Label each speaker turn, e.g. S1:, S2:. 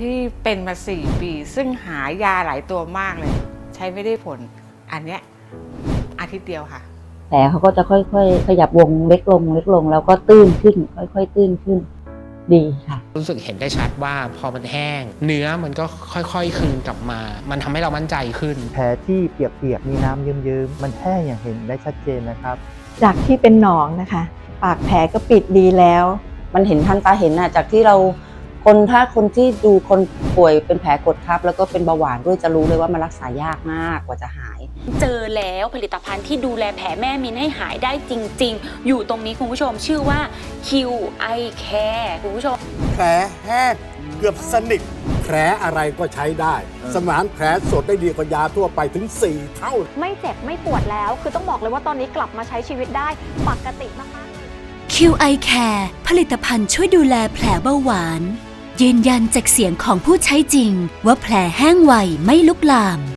S1: ที่เป็นมาสี่ปี ซึ่งหายาหลายตัวมากเลย ใช้ไม่ได้ผล อันเนี้ยอาทิตย์เดียวค่ะ
S2: แผลเขาก็จะค่อยๆ ขยับวงเล็กลงเล็กลงแล้วก็ตื้นขึ้น ค่อย ๆ ตื้นขึ้น ดีค่ะ
S3: รู้สึกเห็นได้ชัดว่าพอมันแห้ง เนื้อมันก็ค่อยๆคืนกลับมา มันทำให้เรามั่นใจขึ้น
S4: แผลที่เปียกๆ มีน้ำเยิ้มๆ มันแห้งอย่างเห็นได้ชัดเจนนะครับ
S5: จากที่เป็นหนองนะคะ ปากแผลก็ปิดดีแล้ว
S2: มันเห็นทันตาเห็นน่ะจากที่เรา คนถ้าคนที่ดูคนป่วยเป็นแผลกดทับ แล้วก็เป็นเบาหวานด้วยจะรู้เลยว่ามันรักษายากมากกว่าจะหาย
S6: เจอแล้วผลิตภัณฑ์ที่ดูแลแผลแม่มินให้หายได้จริง ๆ อยู่ตรงนี้คุณผู้ชมชื่อว่า QI Care คุณผู้ชม
S7: แผลแห้งเกือบสนิทแผลอะไรก็ใช้ได้ สมานแผลสดได้ดีกว่ายาทั่วไปถึง 4 เท่า
S8: ไม่เจ็บไม่ปวดแล้ว คือต้องบอกเลยว่าตอนนี้กลับมาใช้ชีวิตได้ปกติมากๆ
S9: QI Care ผลิตภัณฑ์ช่วยดูแลแผลเบาหวาน ยืนยันจากเสียงของผู้ใช้จริงว่าแผลแห้งไวไม่ลุกลาม